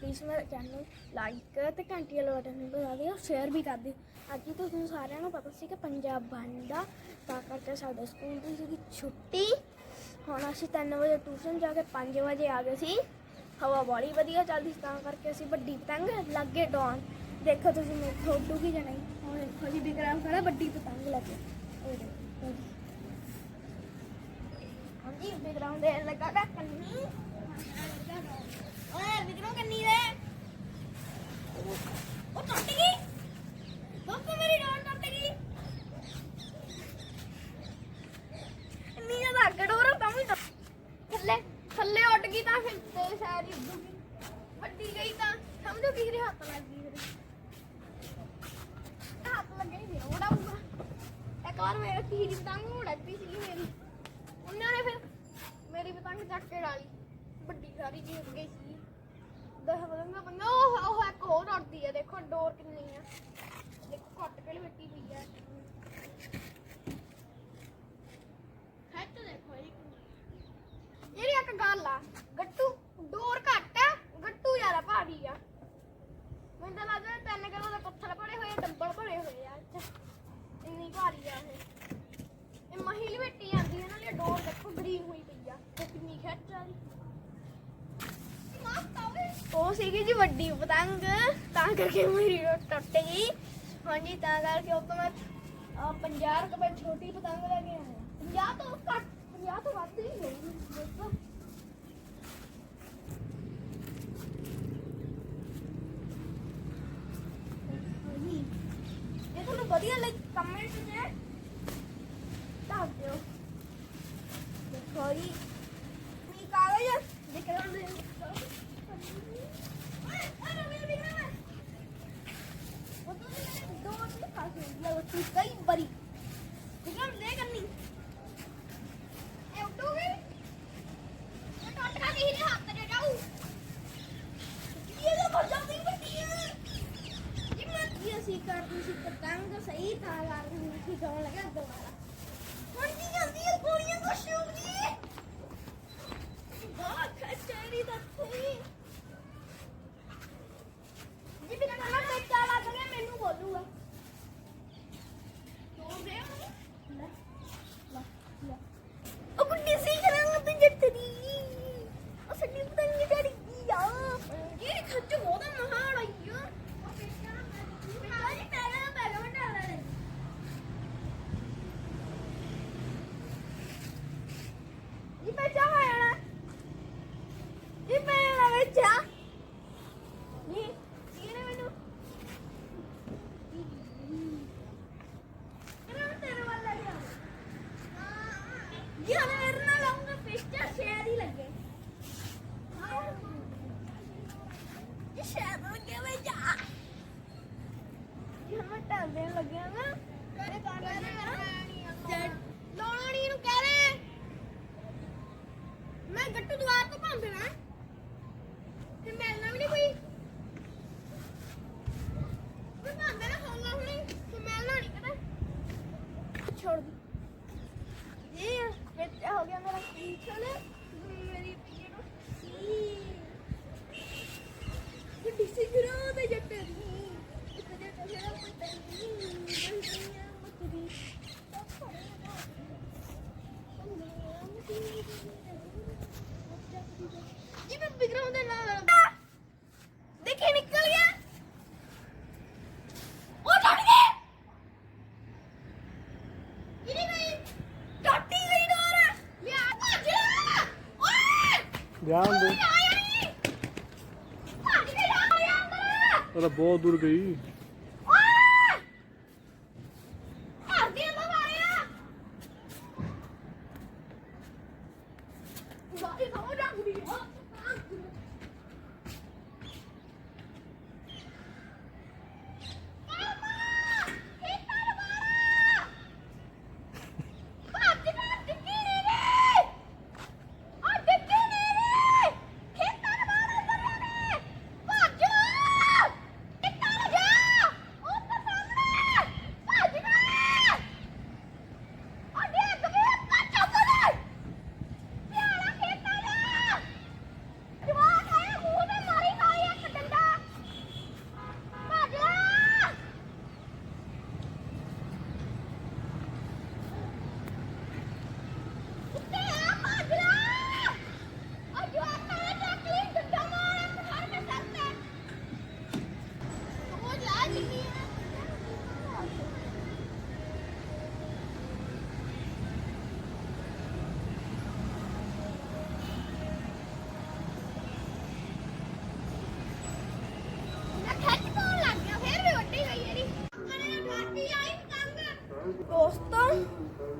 Please ਮੇਰੇ channel ਨੂੰ like ਤੇ ਘੰਟੀ ਵਾਲਾ ਬਟਨ ਨੂੰ ਦਬਾ ਦਿਓ ਸ਼ੇਅਰ ਵੀ ਕਰ ਦਿਓ। ਅੱਜ ਹੀ ਤੁਹਾਨੂੰ ਸਾਰਿਆਂ ਨੂੰ ਪਤਾ ਸੀ ਕਿ ਪੰਜਾਬ ਬੰਦ ਆ ਤਾਂ ਕਰਕੇ ਸਾਡੇ ਸਕੂਲ ਦੀ ਸੀਗੀ ਛੁੱਟੀ, ਹੁਣ ਅਸੀਂ 3 ਵਜੇ ਟਿਊਸ਼ਨ ਜਾ ਕੇ 5 ਵਜੇ ਆ ਗਏ ਸੀ। ਹਵਾ ਬੜੀ ਵਧੀਆ ਚੱਲਦੀ ਸੀ, ਤਾਂ ਕਰਕੇ ਅਸੀਂ ਵੱਡੀ ਪਤੰਗ ਲੱਗੇ ਡਾਉਣ। ਦੇਖੋ ਤੁਸੀਂ ਮੇਰੇ ਥੋੜੂ ਕੀ ਜਣਾ ਹੁਣ ਦੇਖੋ ਜੀ ਵਿਕਰਮ ਖੜਾ ਵੱਡੀ ਪਤੰਗ ਲੱਗੇ ਉਹ ਹਾਂਜੀ ਵਿਕਰਮ ਦੇ ਲੱਗਾ ਕੰਨੀ। ਓਏ ਵਿਕਰਮ ਦੇ ਉਹ ਟੁੱਟ ਗਈ ਦੋਸਤੋ ਮੇਰੀ ਡੋਰ ਟੁੱਟ ਗਈ ਇੰਨੀ ਜ਼ਿਆਦਾ ਅੱਗ ਤਾਂ ਵੀ ਥੱਲੇ ਥੱਲੇ ਉੱਡ ਗਈ ਤਾਂ ਫਿਰ ਤੇ ਸ਼ਾਇਦ ਉੱਡੂਗੀ ਵੱਡੀ ਗਈ ਤਾਂ ਸਮਝੋ ਕੀ ਰਿਹਾ ਹੱਥ ਲੱਗ ਗਈ ਮੇਰੇ ਹੱਥ ਲੱਗੇ ਨਹੀਂ ਉਡਾਊਗਾ ਇੱਕ ਵਾਰ ਮੇਰੇ ਤੀਰੀ ਪਤੰਗ ਉੜ ਸੀ ਮੇਰੀ ਉਹਨਾਂ ਨੇ ਫਿਰ ਮੇਰੀ ਪਤੰਗ ਚੱਕ ਕੇ ਡਾਲੀ ਵੱਡੀ ਸਾਰੀ ਜੀ ਉੱਡ ਗਈ ਸੀ। ਦਸ ਪਤੰਗਾਂ ਉਹ ਉਹ ਇੱਕ ਹੋਰ ਉੱਡਦੀ ਆ, ਦੇਖੋ ਡੋਰ ਕਿੰਨੀ ਆ। ਦੇਖੋ ਕੱਟ ਕੇ ਮਿੱਟੀ ਹੋਈ ਆ। ਹੱਥ ਦੇਖੋ ਇਹ ਕਿੰਨੀ ਇਹ ਇੱਕ ਗੱਲ ਆ ਗੱਟੂ ਡੋਰ ਘੱਟ ਆ ਗੱਟੂ ਜ਼ਿਆਦਾ ਭਾਰੀ ਆ ਮੈਨੂੰ ਤਾਂ ਲੱਗਦਾ ਤਿੰਨ ਕਿਲੋ ਦੇ ਪੱਥਰ ਭਰੇ ਹੋਏ ਆ, ਡੱਬਲ ਭਰੇ ਹੋਏ ਆ ਅੱਛਾ ਇੰਨੀ ਭਾਰੀ ਆ ਇਹ ਇਹ ਮਹੀਲ ਮਿੱਟੀ ਆਂਦੀ ਹੈ ਨਾ ਇਹ ਡੋਰ ਦੇਖੋ ਗਰੀਨ ਹੋਈ ਪਈ ਆ ਤੇ ਕਿੰਨੀ ਖਿੱਚ ਆ ਰਹੀ ਉਹ ਸੀਗੀ ਜੀ ਵੱਡੀ ਪਤੰਗ, ਤਾਂ ਕਰਕੇ ਮੇਰੀ ਰੋਟ ਟੁੱਟ ਗਈ। ਹਾਂਜੀ, ਤਾਂ ਕਰਕੇ ਉਹ ਤੋਂ ਮੈਂ 50 ਰੁਪਏ ਛੋਟੀ ਪਤੰਗ ਲੈ ਕੇ ਆਇਆ। 50 ਤੋਂ ਘੱਟ 50 ਤੋਂ ਵੱਧ ਹੀ ਹੋਈ, ਦੇਖੋ। ਹਾਂਜੀ। ਜੇ ਤੁਹਾਨੂੰ ਵਧੀਆ ਲੱਗ ਕਮੈਂਟ 'ਚ ਦੱਸ ਦਿਓ ਦੇਖੋ ਜੀ ਕੀ ਕਾਗਜ਼ ਦਿਖ ਰਿਹਾ ਹੁੰਦੇ ਓਏ ਓਏ ਮੇਰੇ ਦਿਖ ਰਿਹਾ ਉਹ ਤੋਂ ਮੇਰੇ ਦੋ ਤੇ ਖਾਸ ਹੋ ਗਿਆ ਤੂੰ ਕਈ ਬਰੀ ਦਿਖਾਂ ਲੈ ਕਰਨੀ ਇਹ ਉੱਡੂਗੀ ਇਹ ਟੱਟ ਕਾ ਕੇ ਹੀ ਹੱਥ ਦੇ ਜਾਊ ਇਹ ਤਾਂ ਮਰ ਜਾਂਦੀ ਬੱਟੀ ਹੈ ਜਿੰਨਾ ਕੀ ਅਸੀਂ ਕਰਦੀ ਸੀ ਪਤੰਗ ਸਹੀ ਤਾਂ ਲਾ ਰਹੀ ਸੀ ਗਾਉਣ ਲੱਗਾ ਦੁਬਾਰਾ ਹੁਣ ਕੀ ਜਾਂਦੀ ਹੈ ਗੋਲੀਆਂ ਕੋ ਸ਼ੂਕ ਜੀ ਬਹੁਤ ਖਚੇਰੀ ਦੱਸੀ ਜੀ ਬਿਨਾ ਨਾ ਬੱਚਾ ਲੱਗ ਗਿਆ ਮੈਨੂੰ ਬੋਲੂਗਾ ਤੂੰ ਦੇ ਲੈ ਲੈ ਲੈ ਉਹ ਗੁੱਡੀ ਸੀ ਰੰਗ ਤੇ ਜੱਟਦੀ ਉਹ ਸੱਡੀ ਪਤੰਗ ਚੜ ਗਈ ਆ ਇਹ ਖੱਚ ਹੋਦਾ ਮਹਾਨ ਆਈ ਆ ਉਹ ਬੇਟਾ ਮੈਂ ਜੀ ਪੈਗਾ ਪੈਗਾ ਮੈਂ ਡਾਲਾ ਲੈ ਜੀ ਬੱਚਾ ਹੋਇਆ ਨਾ ਜੀ ਪੈਗਾ ਬੱਚਾ ਜੀ ਇਹਨੇ ਮੈਨੂੰ ਇਹਨਾਂ ਤੇਰੇ ਵੱਲ ਲੈ ਗਿਆ ਜੀ ਹਲੇ ਮੇਰੇ ਨਾਲ ਆਉਂਗਾ ਪਿਸਟਾ ਸ਼ੇਰ ਹੀ ਲੱਗੇ ਜੀ ਸ਼ੇਰ ਲੱਗੇ ਵੇ ਜਾ ਜੀ ਹਮ ਲੱਗਿਆ ਨਾ। ਕਰੇ ਕਰੇ ਲੋਣੀ ਨੂੰ ਕਹਿ ਰਹੇ ਮੈਂ ਗੱਟੂ ਦੁਆਰ ਤੋਂ ਭੰਨ ਦੇਣਾ। ਤੇ ਮਿਲਣਾ ਵੀ ਨਹੀਂ ਕੋਈ। ਮੈਂ ਭੰਨ ਦੇਣਾ ਹੋਣਾ ਹੁਣੀ, ਤੇ ਮਿਲਣਾ ਨਹੀਂ ਕਦੇ। ਛੋੜ ਦੀ। ਇਹ ਵਿੱਚ ਹੋ ਗਿਆ ਮੇਰਾ ਕੀਚਲ ਮੇਰੀ ਪੀਏ ਨੂੰ। ਸੀ ਗੱਡੀ ਸੀ ਗਰੋ ਤੇ ਧਿਆਨ ਦੇ ਉਹ ਬਹੁਤ ਦੂਰ ਗਈ ਓਏ ਘਰ ਦੇ ਅੰਦਰ ਆਇਆ ਵਾਈ ਹੋ ਜਾਂਦੀ ਹੋ ਭੱਜ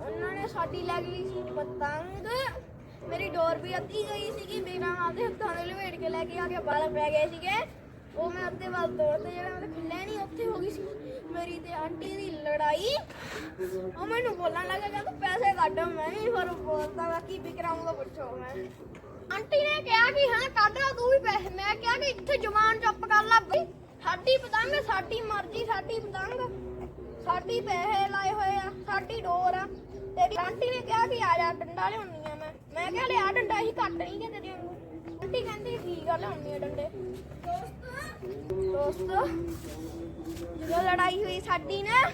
ਉਹਨਾਂ ਨੇ ਸਾਡੀ ਲੱਗ ਲਈ ਸੀ ਪਤੰਗ। ਮੇਰੀ ਡੋਰ ਵੀ ਅੱਧੀ ਗਈ ਸੀਗੀ, ਮੇਰਾ ਆਪਦੇ ਹੱਥਾਂ ਦੇ ਲਵੇਟ ਕੇ ਲੈ ਕੇ ਆ ਕੇ ਬਾਲ ਪੈ ਗਏ ਸੀਗੇ। ਉਹ ਮੈਂ ਅੱਧੇ ਵੱਲ ਤੋੜਤੇ ਜਿਹੜਾ ਮੈਂ ਖੁੱਲਿਆ ਨਹੀਂ ਉੱਥੇ ਹੋ ਗਈ ਸੀ। ਮੇਰੀ ਤੇ ਆਂਟੀ ਦੀ ਲੜਾਈ। ਉਹ ਮੈਨੂੰ ਬੋਲਣ ਲੱਗਾ ਕਿ ਪੈਸੇ ਕੱਢ, ਮੈਂ ਵੀ ਫਿਰ ਬੋਲਦਾ ਵਾ, ਕੀ ਵਿਕਰਾਮ ਦਾ ਪੁੱਛੋ ਮੈਂ। ਆਂਟੀ ਨੇ ਕਿਹਾ ਕਿ, ਹਾਂ, ਕੱਢ ਲਾ, ਤੂੰ ਵੀ ਪੈਸੇ। ਮੈਂ ਕਿਹਾ ਕਿ ਇੱਥੇ ਜਵਾਨ ਚੁੱਪ ਕਰ ਲੈ ਬਈ। ਸਾਡੀ ਪਤੰਗ, ਸਾਡੀ ਮਰਜ਼ੀ, ਸਾਡੀ ਪਤੰਗ। ਸਾਡੀ ਪੈਸੇ ਲਾਏ ਹੋਏ ਆ, ਸਾਡੀ ਡੋਰ ਆ। ਤੇਰੀ ਆਂਟੀ ਨੇ ਕਿਹਾ ਕਿ ਆ ਜਾ, ਡੰਡਾ ਲਿਆਉਣੀ ਆ ਮੈਂ। ਮੈਂ ਕਿਹਾ ਲਿਆ ਡੰਡਾ ਹੀ ਕੱਟ ਨਹੀਂ ਕਿ ਤੇਰੇ ਵਾਂਗੂ ਆਂਟੀ ਕਹਿੰਦੀ ਠੀਕ ਆ, ਲਿਆਉਣੀ ਆ ਡੰਡੇ। ਦੋਸਤ, ਜਦੋਂ ਲੜਾਈ ਹੋਈ ਸਾਡੀ ਨਾ,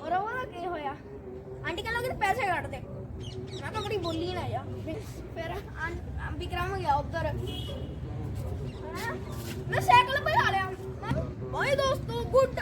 ਔਰ ਉਹਦਾ ਕੀ ਹੋਇਆ? ਆਂਟੀ ਕਹਿੰਦਾ ਕਿ ਪੈਸੇ ਕੱਟ ਦੇ। ਮੈਂ ਤਾਂ ਬੜੀ ਬੋਲੀ ਨਾ ਜਾ। ਫਿਰ ਆਂ- ਵਿਕਰਮ ਗਿਆ ਉਧਰ? ਮੈਂ ਸਾਈਕਲ ਭਜਾ ਲਿਆ। ਮੈਂ ਦੋਸਤੋ ਗੁੱਡ